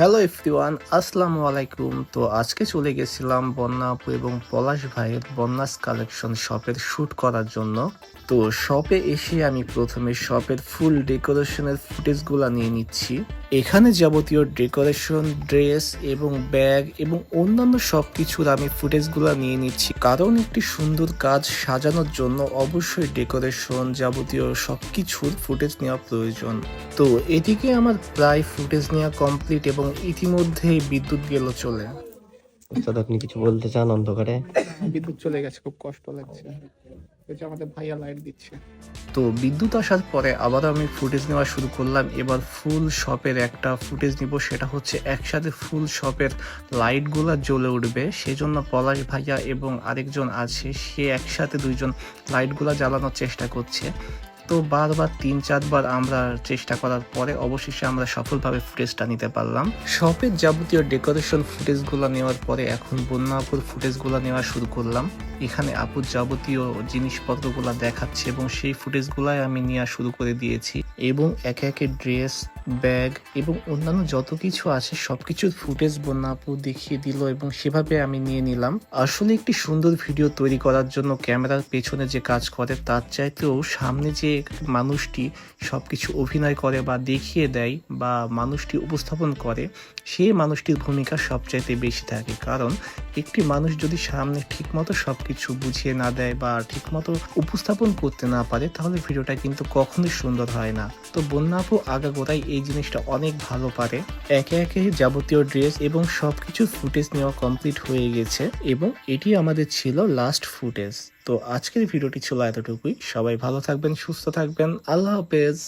Hello everyone আসসালামু আলাইকুম তো আজকে চলে গেছিলাম বন্যা আপু এবং পলাশ ভাইয়ের বন্যাস কালেকশন শপের শ্যুট করার জন্য। তো শপে এসে আমি প্রথমে শপের ফুল ডেকোরেশনের ফুটেজগুলো নিয়ে নিচ্ছি। এখানে যাবতীয় ডেকোরেশন ড্রেস এবং ব্যাগ এবং অন্যান্য সব কিছুর আমি ফুটেজগুলো নিয়ে নিচ্ছি। কারণ একটি সুন্দর কাজ সাজানোর জন্য অবশ্যই ডেকোরেশন যাবতীয় সব কিছুর ফুটেজ নেওয়া প্রয়োজন। তো এদিকে আমার প্রায় ফুটেজ নেওয়া কমপ্লিট এবং ইতিমধ্যেই বিদ্যুৎ গেল চলে। তো আপনি কিছু বলতে চান অন্ধকারে? বিদ্যুৎ চলে গেছে খুব কষ্ট লাগছে। আমাদের ভাইয়া লাইট দিচ্ছে। তো বিদ্যুৎ আসার পরে আবার আমি ফুটেজ নেওয়া শুরু করলাম। এবার ফুল শপের একটা ফুটেজ নিব সেটা হচ্ছে একসাথে ফুল শপের লাইটগুলো জ্বলে উঠবে। সেজন্য পলাশ ভাইয়া এবং আরেকজন আছে সে একসাথে দুইজন লাইটগুলো জ্বালানোর চেষ্টা করছে। তো বারবার তিন, চারবার আমরা চেষ্টা করার পরে অবশেষে আমরা সফলভাবে ফুটেজটা নিতে পারলাম। শপের যাবতীয় ডেকোরেশন ফুটেজগুলো নেওয়ার পরে এখন বন্যা বন্যাপুর ফুটেজগুলো নেওয়া শুরু করলাম। এখানে আপুর যাবতীয় জিনিসপত্রগুলো দেখাচ্ছে এবং সেই ফুটেজগুলাই আমি নেওয়া শুরু করে দিয়েছি এবং একে একে ড্রেস ব্যাগ এবং অন্যান্য যত কিছু আছে সবকিছুর ফুটেজ বন্যা আপু দেখিয়ে দিল এবং সেভাবে আমি নিয়ে নিলাম। আসলে একটি সুন্দর ভিডিও তৈরি করার জন্য ক্যামেরার পেছনে যে কাজ করে, তার চাইতেও সামনে যে মানুষটি সবকিছু অভিনয় করে বা দেখিয়ে দেয় বা মানুষটি উপস্থাপন করে সেই মানুষটির ভূমিকা সবচাইতে বেশি থাকে। কারণ একটি মানুষ যদি সামনে ঠিকমতো সব কিছু বুঝিয়ে না দেয় বা ঠিকমতো উপস্থাপন করতে না পারে, তাহলে ভিডিওটা কিন্তু কখনোই সুন্দর হয় না। তো বন্যাপু আগাগোড়াই এই জিনিসটা অনেক ভালো পারে। একে একে যাবতীয় ড্রেস এবং সবকিছু ফুটেজ নেওয়া কমপ্লিট হয়ে গেছে এবং এটি আমাদের ছিল লাস্ট ফুটেজ। তো আজকের ভিডিওটি ছিল এতটুকুই। সবাই ভালো থাকবেন, সুস্থ থাকবেন। আল্লাহ হাফেজ।